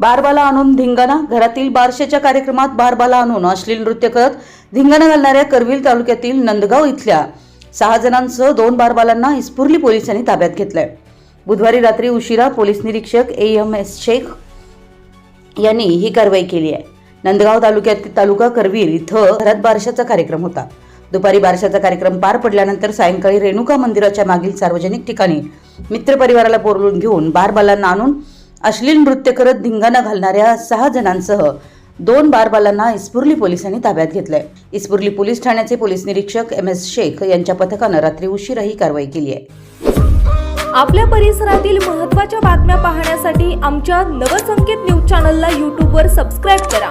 बारबाला आणून धिंगाणा घरातील बारशेच्या कार्यक्रमात बारबाला आणून अश्लील नृत्य करत धिंगाणा घालणाऱ्या करवील तालुक्यातील नंदगाव इथल्या सहा जणांसह दोन बारबालांना इस्पुर्ली पोलिसांनी ताब्यात घेतलंय. बुधवारी रात्री उशिरा पोलीस निरीक्षक ए. एम. एस. शेख यांनी ही कारवाई केली आहे. नंदगाव तालुक्यात तालुका करवीर इथं घरात बारशाचा कार्यक्रम होता. दुपारी बारशाचा कार्यक्रम पार पडल्यानंतर सायंकाळी रेणुका मंदिराच्या मागील सार्वजनिक ठिकाणी मित्रपरिवाराला बोलवून घेऊन बारबालांना आणून अश्लील नृत्य करत धिंगाणा घालणाऱ्या सहा जणांसह दोन बारबालांना इस्पुर्ली पोलिसांनी ताब्यात घेतलंय. इस्पुर्ली पोलीस ठाण्याचे पोलीस निरीक्षक एम एस शेख यांच्या पथकानं रात्री उशिरा ही कारवाई केली आहे. आपल्या परिसरातील महत्त्वाच्या बातम्या पाहण्यासाठी आमच्या नवसंकेत न्यूज चॅनलला यूट्यूबवर सबस्क्राईब करा करा.